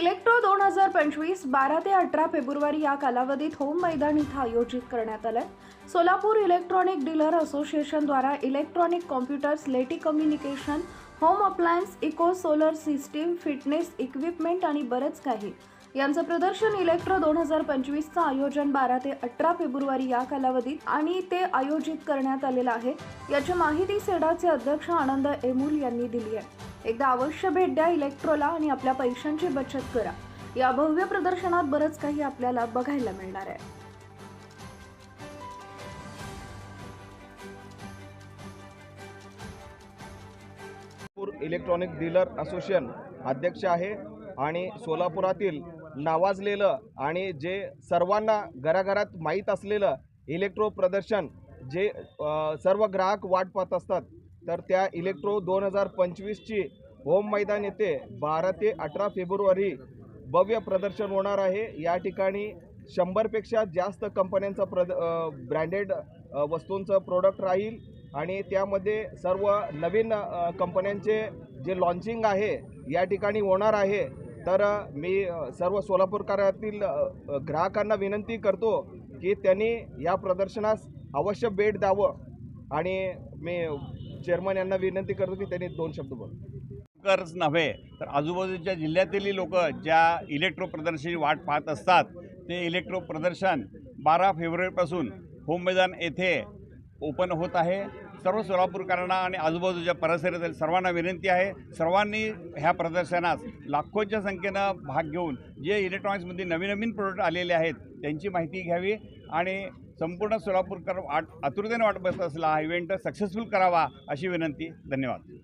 Electro दोन हजार पंचवीस बारा ते अठरा फेब्रुवारी या कालावधीत होम मैदान इथं आयोजित करण्यात आलंय. सोलापूर इलेक्ट्रॉनिक डीलर असोसिएशनद्वारा इलेक्ट्रॉनिक कॉम्प्युटर्स लेटी communication home appliance eco solar system fitness equipment आणि बरंच काही. यांचं प्रदर्शन इलेक्ट्रो दोन हजार पंचवीसचं आयोजन बारा ते अठरा फेब्रुवारी या कालावधीत आणि ते आयोजित करण्यात आलेलं आहे. याची माहिती सेडाचे अध्यक्ष आनंद एमूल यांनी दिली आहे. एकदा अवश्य भेट द्या इलेक्ट्रोला आणि आपल्या पैशांची बचत करा. या भव्य प्रदर्शनात बरंच काही आपल्याला बघायला मिळणार आहे. इलेक्ट्रॉनिक डीलर असोसिएशन अध्यक्ष आहे आणि सोलापुरातील नावाजलेलं आणि जे सर्वांना घराघरात माहीत असलेलं इलेक्ट्रो प्रदर्शन जे सर्व ग्राहक वाट पाहत असतात तर त्या इलेक्ट्रो दोन हजार पंचवीसची होम मैदान येथे बारा ते अठरा फेब्रुवारी भव्य प्रदर्शन होणार आहे. या ठिकाणी शंभरपेक्षा जास्त कंपन्यांचं प्रद ब्रँडेड वस्तूंचं प्रोडक्ट राहील आणि त्यामध्ये सर्व नवीन कंपन्यांचे जे लॉन्चिंग आहे या ठिकाणी होणार आहे. तर मी सर्व सोलापूरकरातील ग्राहकांना विनंती करतो की त्यांनी या प्रदर्शनास अवश्य भेट द्यावं आणि मी चेअरमन यांना विनंती करतो की त्यांनी दोन शब्द बोल. करच नव्हे तर आजूबाजूच्या जिल्ह्यातीलही लोक ज्या इलेक्ट्रो प्रदर्शनाची वाट पाहत असतात ते इलेक्ट्रो प्रदर्शन बारा फेब्रुवारीपासून होम मैदान येथे ओपन होत आहे. सर्व सोलापूरकरांना आणि आजूबाजूच्या परिसरातील सर्वांना विनंती आहे. सर्वांनी ह्या प्रदर्शनास लाखोच्या संख्येनं भाग घेऊन जे इलेक्ट्रॉनिक्समध्ये नवीन नवीन प्रोडक्ट आलेले आहेत त्यांची माहिती घ्यावी आणि संपूर्ण सोलापूरकर वाट आतुरतेने वाट बसत असला हा इव्हेंट सक्सेसफुल करावा अशी विनंती. धन्यवाद.